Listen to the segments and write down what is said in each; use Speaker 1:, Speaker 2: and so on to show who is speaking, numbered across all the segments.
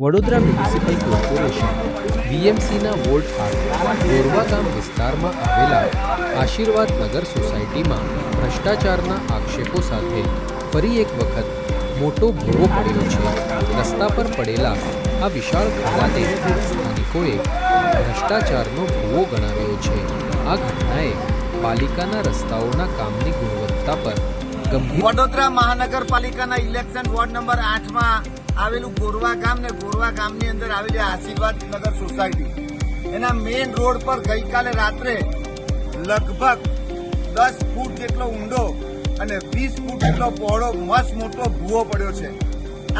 Speaker 1: Vadodara municipal corporation, વીએમસીના ward આઠ ગોરવા ગામ વિસ્તારમાં આવેલા આશીર્વાદ નગર સોસાયટીમાં ભ્રષ્ટાચારના આક્ષેપો સાથે ફરી એક વખત મોટો ભૂવો પડ્યો છે. રસ્તા પર પડેલા આ વિશાળ ખાડાને સ્થાનિકોએ ભ્રષ્ટાચારનો ભૂવો ગણાવ્યો છે. આ ઘટનાએ પાલિકાના રસ્તાઓના કામની ગુણવત્તા પર ગંભીર
Speaker 2: વડોદરા મહાનગરપાલિકાના ઇલેક્શન વોર્ડ નંબર આઠમાં આવેલું ગોરવા ગામ ને ગોરવા ગામની અંદર આવેલી આશીર્વાદ નગર સોસાયટી. એના મેઇન રોડ પર ગઈકાલે રાત્રે લગભગ દસ ફૂટ જેટલો ઊંડો અને વીસ ફૂટ જેટલો પહોળો મસ્ત મોટો ભૂવો પડ્યો છે.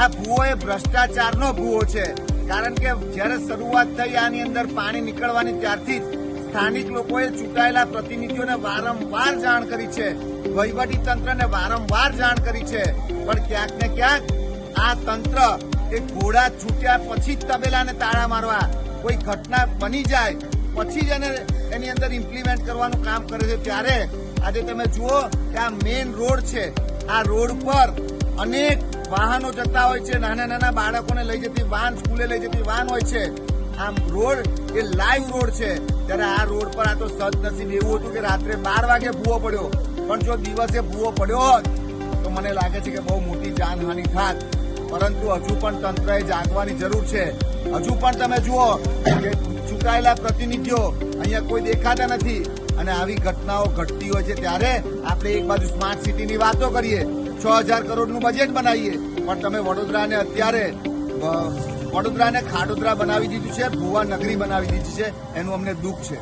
Speaker 2: આ ભૂવો એ ભ્રષ્ટાચારનો ભૂવો છે, કારણ કે જ્યારે શરૂઆત થઈ આની અંદર પાણી નીકળવાની ત્યારથી જ સ્થાનિક લોકોએ ચૂંટાયેલા પ્રતિનિધિઓને વારંવાર જાણ કરી છે, વહીવટી તંત્રને વારંવાર જાણ કરી છે. પણ ક્યાંક ને ક્યાંક આ તંત્ર એ ઘોડા છૂટ્યા પછી જ તબેલાને તાળા મારવા. કોઈ ઘટના બની જાય, પછી જ એને એની અંદર ઇમ્પ્લિમેન્ટ કરવાનું કામ કરે છે. ત્યારે આજે તમે જુઓ કે આ મેઇન રોડ છે. આ રોડ પર અનેક વાહનો જતા હોય છે. નાના નાના બાળકોને લઈ જતી વાન, સ્કૂલે લઈ જતી વાન હોય છે. આમ રોડ એ લાઈવ રોડ છે. ત્યારે આ રોડ પર આ તો સદનસીબ એવું હતું કે રાત્રે બાર વાગે ભૂવો પડ્યો. પણ જો દિવસે ભૂવો પડ્યો હોત, તો મને લાગે છે કે બહુ મોટી જાનહાનિ થાત. પરંતુ હજુ પણ તંત્રએ જાગવાની જરૂર છે. હજુ પણ તમે જુઓ કે ચૂંટાયેલા પ્રતિનિધિઓ અહીંયા કોઈ દેખાતા નથી અને આવી ઘટનાઓ ઘટતી હોય છે ત્યારે આપણે એક બાજુ સ્માર્ટ સિટીની વાતો કરીએ. છ હજાર કરોડનું બજેટ બનાવીએ. પણ તમે વડોદરાને અત્યારે વડોદરાને ખાડોદરા બનાવી દીધું છે ભુવા નગરી બનાવી દીધી છે. એનું અમને દુઃખ છે.